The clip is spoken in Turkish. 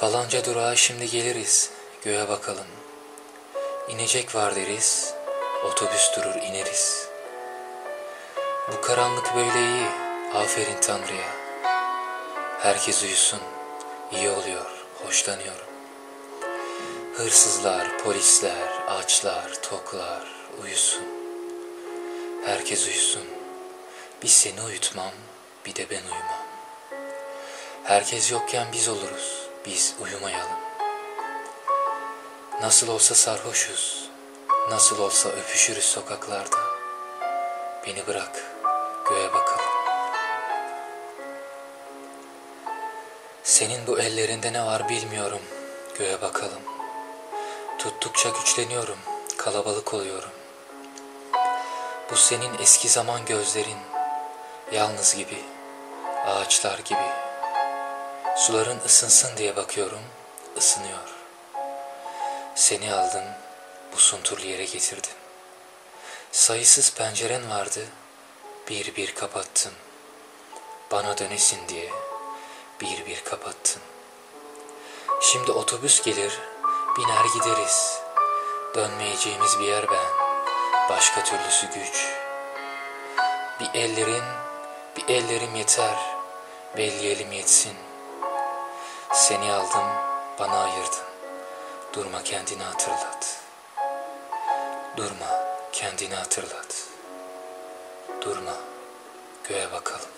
Falanca durağa şimdi geliriz, göğe bakalım. İnecek var deriz, otobüs durur ineriz. Bu karanlık böyle iyi, aferin Tanrı'ya. Herkes uyusun, iyi oluyor, hoşlanıyorum. Hırsızlar, polisler, açlar, toklar uyusun. Herkes uyusun. Bir seni uyutmam, bir de ben uyumam. Herkes yokken biz oluruz, biz uyumayalım. Nasıl olsa sarhoşuz, nasıl olsa öpüşürüz sokaklarda. Beni bırak, göğe bakalım. Senin bu ellerinde ne var bilmiyorum, göğe bakalım. Tuttukça güçleniyorum, kalabalık oluyorum. Bu senin eski zaman gözlerin, yalnız gibi, ağaçlar gibi. Suların ısınsın diye bakıyorum, ısınıyor. Seni aldım, bu sunturlu yere getirdim. Sayısız penceren vardı, bir bir kapattım. Bana dönesin diye bir bir kapattın. Şimdi otobüs gelir, biner gideriz. Dönmeyeceğimiz bir yer ben, başka türlüsü güç. Bir ellerin, bir ellerim yeter, belleyelim yetsin. Seni aldım, bana ayırdın. Durma kendini hatırlat. Durma kendini hatırlat. Durma göğe bakalım.